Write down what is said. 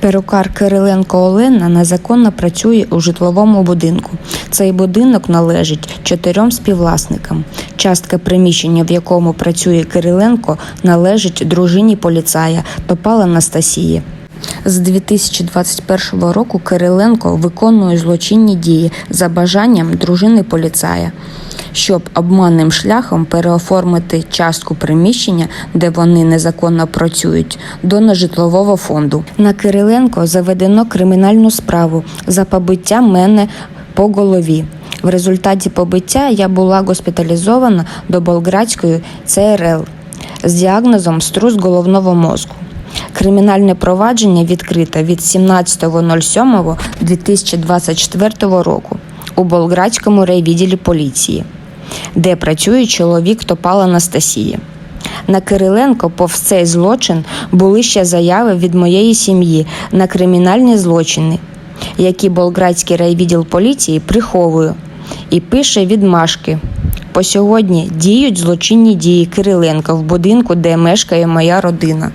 Перукар Кириленко Олена незаконно працює у житловому будинку. Цей будинок належить чотирьом співвласникам. Частка приміщення, в якому працює Кириленко, належить дружині поліцая Топал Анастасії. З 2021 року Кириленко виконує злочинні дії за бажанням дружини поліцая, щоб обманним шляхом переоформити частку приміщення, де вони незаконно працюють, до нежитлового фонду. На Кириленко заведено кримінальну справу за побиття мене по голові. В результаті побиття я була госпіталізована до Болградської ЦРЛ з діагнозом струс головного мозку. Кримінальне провадження відкрите від 17.07.2024 року у Болградському райвідділі поліції, де працює чоловік Топал Анастасії. На Кириленко повз цей злочин були ще заяви від моєї сім'ї на кримінальні злочини, які Болградський райвідділ поліції приховує і пише відмашки. По сьогодні діють злочинні дії Кириленка в будинку, де мешкає моя родина.